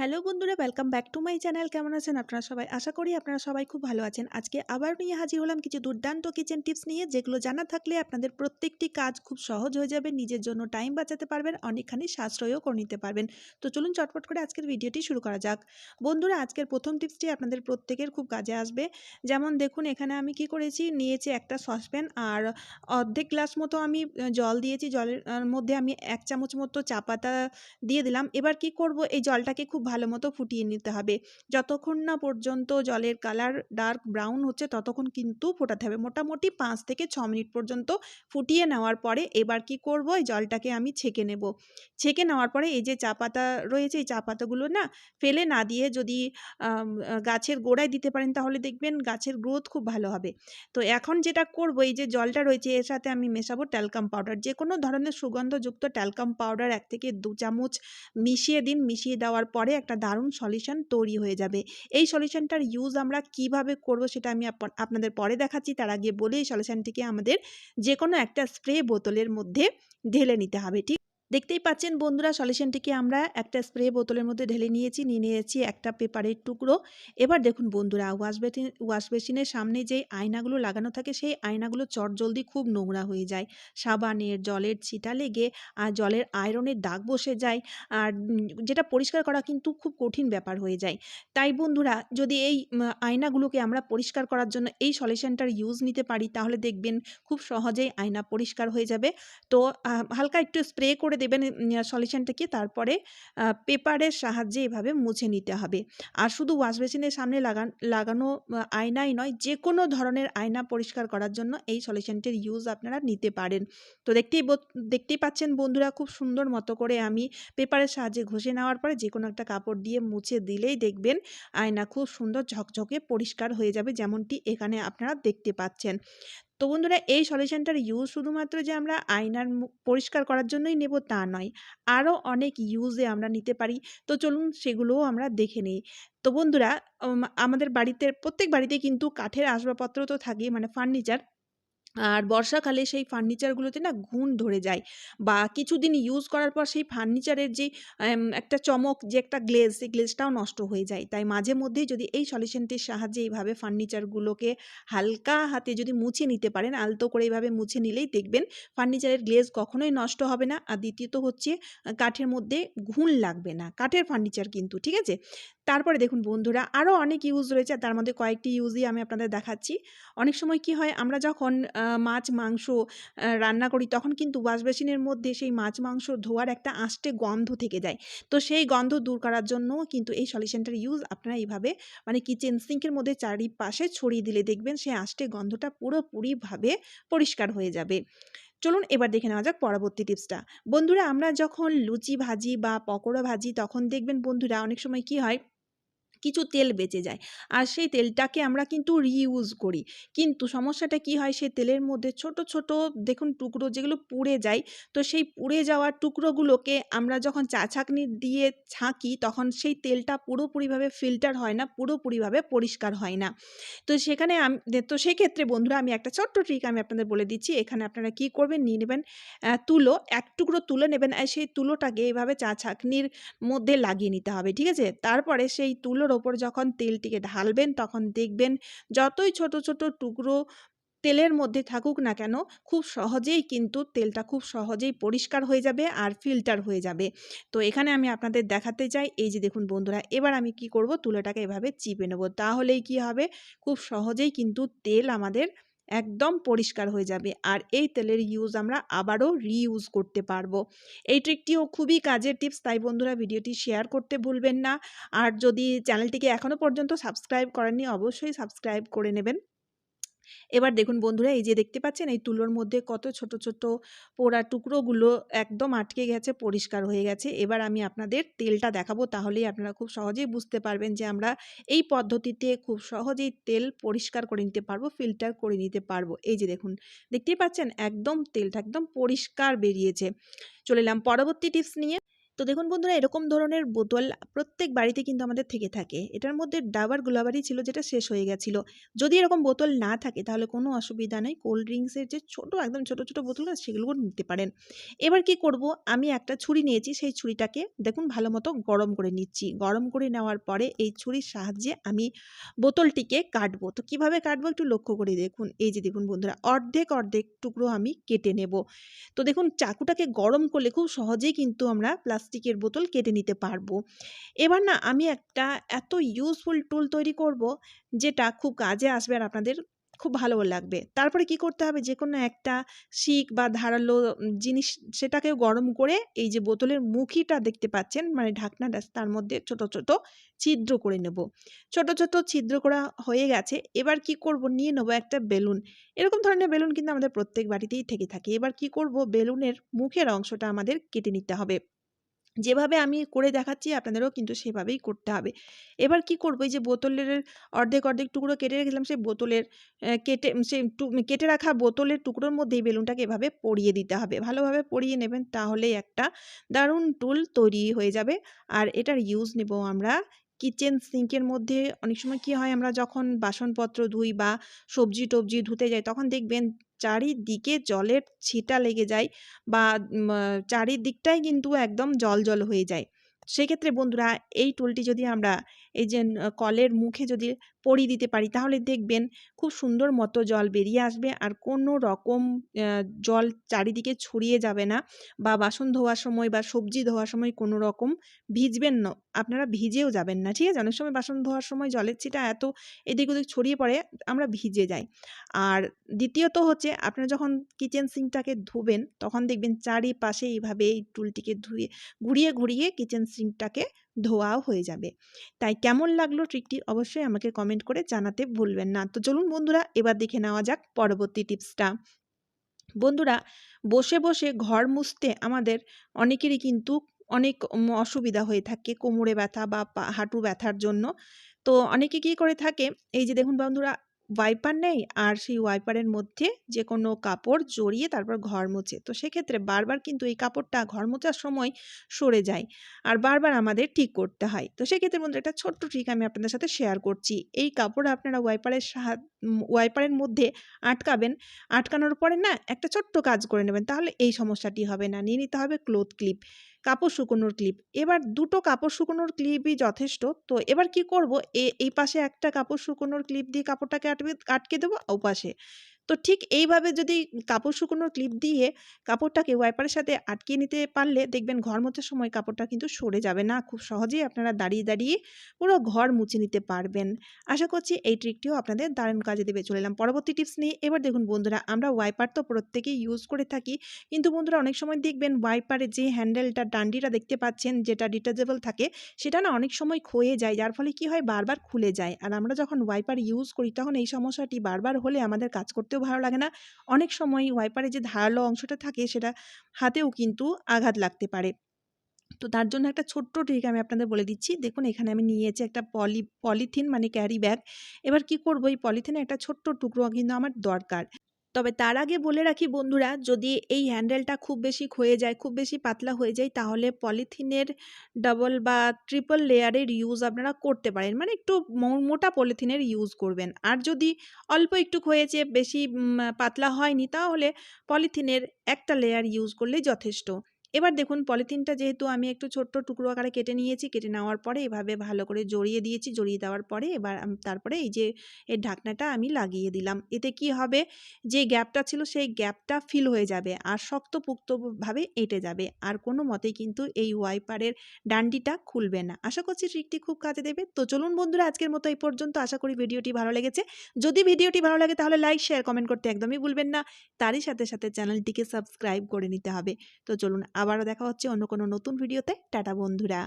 Hello বন্ধুরা welcome back to my channel কেমন আছেন আপনারা সবাই? আশা করি আপনারা সবাই খুব ভালো আছেন। আজকে আবার নিয়ে হাজির হলাম কিছু দুর্দান্ত কিচেন টিপস নিয়ে, যেগুলো জানা থাকলে আপনাদের প্রত্যেকটি কাজ খুব সহজ হয়ে যাবে। নিজের জন্য টাইম বাঁচাতে পারবেন, অনেকখানি সাশ্রয়ও করে নিতে পারবেন। তো চলুন চটপট করে আজকের ভিডিওটি শুরু করা যাক। বন্ধুরা, আজকের প্রথম টিপসটি আপনাদের প্রত্যেকের খুব কাজে আসবে। যেমন দেখুন, এখানে আমি কি করেছি, নিয়েছি একটা সসপ্যান আর অর্ধেক গ্লাস মতো আমি জল দিয়েছি। জলের মধ্যে আমি এক চামচ মতো চা পাতা দিয়ে দিলাম। এবার কি করব, এই জলটাকে খুব ভালো মতো ফুটিয়ে নিতে হবে। যতক্ষণ না পর্যন্ত জলের কালার ডার্ক ব্রাউন হচ্ছে, ততক্ষণ কিন্তু ফোটাতে হবে। মোটামুটি পাঁচ থেকে ছ মিনিট পর্যন্ত ফুটিয়ে নেওয়ার পরে এবার কি করব? এই জলটাকে আমি ছেঁকে নেব। ছেঁকে নেওয়ার পরে এই যে চা পাতা রয়েছে, এই চা পাতাগুলো না ফেলে না দিয়ে যদি গাছের গোড়ায় দিতে পারেন, তাহলে দেখবেন গাছের গ্রোথ খুব ভালো হবে। তো এখন যেটা করব, এই যে জলটা রয়েছে, এর সাথে আমি মেশাবো ট্যালকাম পাউডার। যে কোনো ধরনের সুগন্ধযুক্ত ট্যালকাম পাউডার এক থেকে দু চামচ মিশিয়ে দিন। মিশিয়ে দেওয়ার পরে একটা দারুণ সলিউশন তৈরি হয়ে যাবে। এই সলিউশনটার ইউজ আমরা কীভাবে করব সেটা আমি আপ- আপনাদের পরে দেখাচ্ছি। তার আগে বলে এই সলিউশনটিকে আমাদের যে কোনো একটা স্প্রে বোতলের মধ্যে ঢেলে নিতে হবে, ঠিক দেখতেই পাচ্ছেন বন্ধুরা, সলিউশনটিকে আমরা একটা স্প্রে বোতলের মধ্যে ঢেলে নিয়েছি, নিয়ে নিয়েছি একটা পেপারের টুকরো। এবার দেখুন বন্ধুরা, ওয়াশ বেসিন ওয়াশ বেসিনের সামনে যে আয়নাগুলো লাগানো থাকে, সেই আয়নাগুলো চটজলদি খুব নোংরা হয়ে যায়। সাবানের, জলের ছিটা লেগে আর জলের আয়রনের দাগ বসে যায় আর যেটা পরিষ্কার করা কিন্তু খুব কঠিন ব্যাপার হয়ে যায়। তাই বন্ধুরা, যদি এই আয়নাগুলোকে আমরা পরিষ্কার করার জন্য এই সলিউশনটার ইউজ নিতে পারি, তাহলে দেখবেন খুব সহজেই আয়না পরিষ্কার হয়ে যাবে। তো হালকা একটু স্প্রে করে দেবেন সলিউশনটাকে তারপরে পেপারের সাহায্যে এভাবে মুছে নিতে হবে। আর শুধু ওয়াশ বেসিনের সামনে লাগান, লাগানো আয়নাই নয় যে কোনো ধরনের আয়না পরিষ্কার করার জন্য এই সলিউশনটির ইউজ আপনারা নিতে পারেন। তো দেখতেই দেখতেই পাচ্ছেন বন্ধুরা, খুব সুন্দর মতো করে আমি পেপারের সাহায্যে ঘষে নেওয়ার পরে যে কোনো একটা কাপড় দিয়ে মুছে দিলেই দেখবেন আয়না খুব সুন্দর ঝকঝকে পরিষ্কার হয়ে যাবে যেমনটি এখানে আপনারা দেখতে পাচ্ছেন। তো বন্ধুরা, এই সলিউশনটার ইউজ শুধুমাত্র যে আমরা আয়নার পরিষ্কার করার জন্যই নেব তা নয়। আরও অনেক ইউজে আমরা নিতে পারি। তো চলুন সেগুলোও আমরা দেখে নিই। তো বন্ধুরা আমাদের বাড়িতে, প্রত্যেক বাড়িতে কিন্তু কাঠের আসবাবপত্র তো থাকেই মানে ফার্নিচার আর বর্ষাকালে সেই ফার্নিচারগুলোতে না ঘুণ ধরে যায় বা কিছুদিন ইউজ করার পর সেই ফার্নিচারের যে একটা চমক, যে একটা গ্লেজ সেই গ্লেজটাও নষ্ট হয়ে যায়। তাই মাঝে মধ্যেই যদি এই সলিউশনটির সাহায্যে এইভাবে ফার্নিচারগুলোকে হালকা হাতে যদি মুছে নিতে পারেন, আলতো করে এইভাবে মুছে নিলেই দেখবেন ফার্নিচারের গ্লেজ কখনোই নষ্ট হবে না। আর দ্বিতীয়ত হচ্ছে কাঠের মধ্যে ঘুণ লাগবে না। কাঠের ফার্নিচার কিন্তু, ঠিক আছে? তারপরে দেখুন বন্ধুরা আরও অনেক ইউজ রয়েছে। তার মধ্যে কয়েকটি ইউজই আমি আপনাদের দেখাচ্ছি। অনেক সময় কি হয়, আমরা যখন মাছ, মাংস রান্না করি, তখন কিন্তু ওয়াশ বেসিনের মধ্যে সেই মাছ, মাংস ধোয়ার একটা আষ্টে গন্ধ থেকে যায়। তো সেই গন্ধ দূর করার জন্য কিন্তু এই সলিউশনটার ইউজ আপনারা এইভাবে মানে কিচেন সিঙ্কের মধ্যে চারিপাশে ছড়িয়ে দিলে দেখবেন সেই আষ্টে গন্ধটা পুরোপুরিভাবে পরিষ্কার হয়ে যাবে। চলুন এবার দেখে নেওয়া যাক পরবর্তী টিপসটা বন্ধুরা, আমরা যখন লুচি ভাজি বা পকোড়া ভাজি, তখন দেখবেন বন্ধুরা, অনেক সময় কি হয় কিছু তেল বেঁচে যায়। আর সেই তেলটাকে আমরা কিন্তু রিইউজ করি। কিন্তু সমস্যাটা কি হয়? সেই তেলের মধ্যে ছোট ছোট দেখুন টুকরো যেগুলো পুড়ে যায়, তো সেই পুড়ে যাওয়া টুকরোগুলোকে আমরা যখন চা ছাঁকনি দিয়ে ছাঁকি, তখন সেই তেলটা পুরোপুরিভাবে ফিল্টার হয় না, পুরোপুরিভাবে পরিষ্কার হয় না। তো সেখানে আম তো সেক্ষেত্রে বন্ধুরা আমি একটা ছোট্ট ট্রিক আমি আপনাদের বলে দিচ্ছি। এখানে আপনারা কি করবেন? নিয়ে নেবেন তুলো, এক টুকরো তুলে নেবেন। আর সেই তুলোটাকে এভাবে চা ছাঁকনির মধ্যে লাগিয়ে নিতে হবে, ঠিক আছে? তারপরে সেই তুলোর ওপর যখন তেলটিকে ঢালবেন, তখন দেখবেন যতই ছোট ছোট টুকরো তেলের মধ্যে থাকুক না কেন, খুব সহজেই কিন্তু তেলটা খুব সহজেই পরিষ্কার হয়ে যাবে আর ফিল্টার হয়ে যাবে। তো এখানে আমি আপনাদের দেখাতে চাই, এই যে দেখুন বন্ধুরা, এবার আমি কি করব? তুলোটাকে এভাবে চিপে নেব। তাহলেই কি হবে? খুব সহজেই কিন্তু তেল আমাদের একদম পরিষ্কার হয়ে যাবে। আর এই তেলের ইউজ আমরা আবারও রিইউজ করতে পারব। এই ট্রিকটিও খুবই কাজের টিপস তাই বন্ধুরা ভিডিওটি শেয়ার করতে ভুলবেন না। আর যদি চ্যানেলটিকে এখনও পর্যন্ত সাবস্ক্রাইব করেননি, অবশ্যই সাবস্ক্রাইব করে নেবেন। এবার দেখুন বন্ধুরা, এই যে দেখতে পাচ্ছেন, এই তুলোর মধ্যে কত ছোট ছোট পোড়া টুকরোগুলো একদম আটকে গেছে, পরিষ্কার হয়ে গেছে। এবার আমি আপনাদের তেলটা দেখাবো, তাহলেই আপনারা খুব সহজেই বুঝতে পারবেন যে আমরা এই পদ্ধতিতে খুব সহজেই তেল পরিষ্কার করে নিতে পারব, ফিল্টার করে নিতে পারব। এই যে দেখুন, দেখতেই পাচ্ছেন? একদম তেলটা একদম পরিষ্কার বেরিয়েছে। চলে এলাম পরবর্তী টিপস নিয়ে। তো দেখুন বন্ধুরা, এরকম ধরনের বোতল প্রত্যেক বাড়িতে কিন্তু আমাদের থেকে থাকে। এটার মধ্যে ডাবার গুলাবারি ছিল, যেটা শেষ হয়ে গেছিল। যদি এরকম বোতল না থাকে, তাহলে কোনো অসুবিধা নেই। কোল্ড ড্রিঙ্কসের যে ছোট, একদম ছোট ছোট বোতল আছে, সেগুলো নিতে পারেন। এবার কি করব? আমি একটা ছুরি নিয়েছি, সেই ছুরিটাকে দেখুন ভালো মতো গরম করে নিচ্ছি। গরম করে নেওয়ার পরে এই ছুরির সাহায্যে আমি বোতলটিকে কাটবো। তো কীভাবে কাটবো একটু লক্ষ্য করে দেখুন। এই যে দেখুন বন্ধুরা, অর্ধেক অর্ধেক টুকরো আমি কেটে নেব। তো দেখুন চাকুটাকে গরম করলে খুব সহজেই কিন্তু আমরা প্লাস্টিকের বোতল কেটে নিতে পারব। এবার না আমি একটা এত ইউজফুল টুল তৈরি করব, যেটা খুব কাজে আসবে আর আপনাদের খুব ভালো লাগবে। তারপরে কি করতে হবে? যে কোনো একটা শিক বা ধারালো জিনিস সেটাকেও গরম করে এই যে বোতলের মুখিটা দেখতে পাচ্ছেন মানে ঢাকনাটা তার মধ্যে ছোট ছোট ছিদ্র করে নেব। ছোট ছোট ছিদ্র করা হয়ে গেছে। এবার কি করব? নিয়ে নেব একটা বেলুন। এরকম ধরনের বেলুন কিন্তু আমাদের প্রত্যেক বাড়িতেই থেকে থাকে। এবার কি করব? বেলুনের মুখের অংশটা আমাদের কেটে নিতে হবে। যেভাবে আমি করে দেখাচ্ছি, আপনাদেরও কিন্তু সেভাবেই করতে হবে। এবার কি করব? এই যে বোতলের অর্ধেক অর্ধেক টুকরো কেটে রেখেছিলাম, সেই বোতলের কেটে সেই কেটে রাখা বোতলের টুকরোর মধ্যে এই বেলুনটাকে এভাবে পরিয়ে দিতে হবে। ভালোভাবে পরিয়ে নেবেন তাহলেই একটা দারুণ টুল তৈরি হয়ে যাবে। আর এটার ইউজ নেব আমরা কিচেন সিঙ্কের মধ্যে। অনেক সময় কি হয়, আমরা যখন বাসনপত্র ধুই বা সবজি টবজি ধুতে যাই, তখন দেখবেন চারিদিকে জলের ছিটা লেগে যায় বা চারিদিকটাই কিন্তু একদম জল জল হয়ে যায়। সেক্ষেত্রে বন্ধুরা, এই টুলটি যদি আমরা এই যে কলের মুখে যদি পরিয়ে দিতে পারি, তাহলে দেখবেন খুব সুন্দর মতো জল বেরিয়ে আসবে। আর কোনো রকম জল চারিদিকে ছড়িয়ে যাবে না বা বাসন ধোয়ার সময় বা সবজি ধোয়ার সময় কোনো রকম ভিজবেন না। আপনারা ভিজেও যাবেন না, ঠিক আছে? অনেক সময় বাসন ধোয়ার সময় জলের ছিটা এত এদিক ওদিক ছড়িয়ে পড়ে, আমরা ভিজে যাই। আর দ্বিতীয়ত হচ্ছে, আপনারা যখন কিচেন সিঙ্কটাকে ধুবেন, তখন দেখবেন চারিপাশে এইভাবে এই টুলটিকে ধুয়ে, ঘুরিয়ে ঘুরিয়ে কিচেন সিঙ্কটাকে ধোয়াও হয়ে যাবে। তাই কেমন লাগল ট্রিকটি অবশ্যই আমাকে কমেন্ট করে জানাতে ভুলবেন না। তো চলুন বন্ধুরা, এবার দেখে নেওয়া যাক পরবর্তী টিপসটা। বন্ধুরা, বসে বসে ঘর মুছতে আমাদের অনেকেরই কিন্তু অনেক অসুবিধা হয়ে থাকে কোমরে ব্যথা বা হাঁটু ব্যথার জন্য। তো অনেকে কী করে থাকে, এই যে দেখুন বন্ধুরা ওয়াইপার নেই আর সেই ওয়াইপারের মধ্যে যে কোনো কাপড় জড়িয়ে তারপর ঘর মোছে। তো সেক্ষেত্রে বারবার কিন্তু এই কাপড়টা ঘর মোছার সময় সরে যায় আর বারবার আমাদের ঠিক করতে হয়। তো সেক্ষেত্রে বন্ধু একটা ছোট্ট ট্রিক আমি আপনাদের সাথে শেয়ার করছি। এই কাপড় আপনারা ওয়াইপারের সাহায্য ওয়াইপারের মধ্যে আটকাবেন, আটকানোর পরে না একটা ছোট্ট কাজ করে নেবেন। তাহলে এই সমস্যাটি হবে না। নিয়ে নিতে হবে ক্লোথ ক্লিপ কাপড় শুকোনোর ক্লিপ এবার দুটো কাপড় শুকোনোর ক্লিপই যথেষ্ট। তো এবার কি করব? এই পাশে একটা কাপড় শুকোনোর ক্লিপ দিয়ে কাপড়টাকে আটকে আটকে দেবো ওপাশে পাশে। তো ঠিক এইভাবে যদি কাপড় শুকোনোর ক্লিপ দিয়ে কাপড়টাকে ওয়াইপারের সাথে আটকিয়ে নিতে পারলে দেখবেন ঘর মোছার সময় কাপড়টা কিন্তু সরে যাবে না। খুব সহজেই আপনারা দাঁড়িয়ে দাঁড়িয়ে পুরো ঘর মুছে নিতে পারবেন। আশা করছি এই ট্রিকটিও আপনাদের দারুণ কাজে দেবে। চলে এলাম পরবর্তী টিপস নিয়ে। এবার দেখুন বন্ধুরা, আমরা ওয়াইপার তো প্রত্যেকেই ইউজ করে থাকি। কিন্তু বন্ধুরা, অনেক সময় দেখবেন ওয়াইপারে যে হ্যান্ডেলটা ডান্ডিটা দেখতে পাচ্ছেন, যেটা ডিটাচেবল থাকে, সেটা না অনেক সময় ক্ষয়ে যায়। যার ফলে কি হয়? বারবার খুলে যায়। আর আমরা যখন ওয়াইপার ইউজ করি, তখন এই সমস্যাটি বারবার হলে আমাদের কাজ করতেও ভালো লাগে না। অনেক সময় ওয়াইপারে যে ধারালো অংশটা থাকে সেটা হাতেও কিন্তু আঘাত লাগতে পারে। তো তার জন্য একটা ছোট্ট ট্রিক আমি আপনাদের বলে দিচ্ছি। দেখুন, এখানে আমি নিয়েছি একটা পলি পলিথিন মানে ক্যারি ব্যাগ এবার কি করব? এই পলিথিনে একটা ছোট্ট টুকরো কিন্তু আমার দরকার। তবে তার আগে বলে রাখি বন্ধুরা, যদি এই হ্যান্ডেলটা খুব বেশি ক্ষয়ে যায়, খুব বেশি পাতলা হয়ে যায়, তাহলে পলিথিনের ডাবল বা ট্রিপল লেয়ারের ইউজ আপনারা করতে পারেন। মানে একটু মোটা পলিথিনের ইউজ করবেন। আর যদি অল্প একটু ক্ষয়েছে, বেশি পাতলা হয়নি, তাহলে পলিথিনের একটা লেয়ার ইউজ করলে যথেষ্ট। এবার দেখুন পলিথিনটা যেহেতু আমি একটু ছোট্ট টুকরো আকারে কেটে নিয়েছি, কেটে নেওয়ার পরে এভাবে ভালো করে জড়িয়ে দিয়েছি, জড়িয়ে দেওয়ার পরে এবার তারপরে এই যে এর ঢাকনাটা আমি লাগিয়ে দিলাম। এতে কি হবে? যে গ্যাপটা ছিল সেই গ্যাপটা ফিল হয়ে যাবে আর শক্তপুক্তভাবে এঁটে যাবে। আর কোনো মতেই কিন্তু এই ওয়াইপারের ডান্ডিটা খুলবে না। আশা করছি ট্রিকটি খুব কাজে দেবে। তো চলুন বন্ধুরা, আজকের মতো এই পর্যন্ত। আশা করি ভিডিওটি ভালো লেগেছে। যদি ভিডিওটি ভালো লাগে তাহলে লাইক, শেয়ার, কমেন্ট করতে একদমই ভুলবেন না। তারই সাথে সাথে চ্যানেলটিকে সাবস্ক্রাইব করে নিতে হবে। তো চলুন আবারও দেখা হচ্ছে অন্য কোনো নতুন ভিডিওতে। টাটা বন্ধুরা।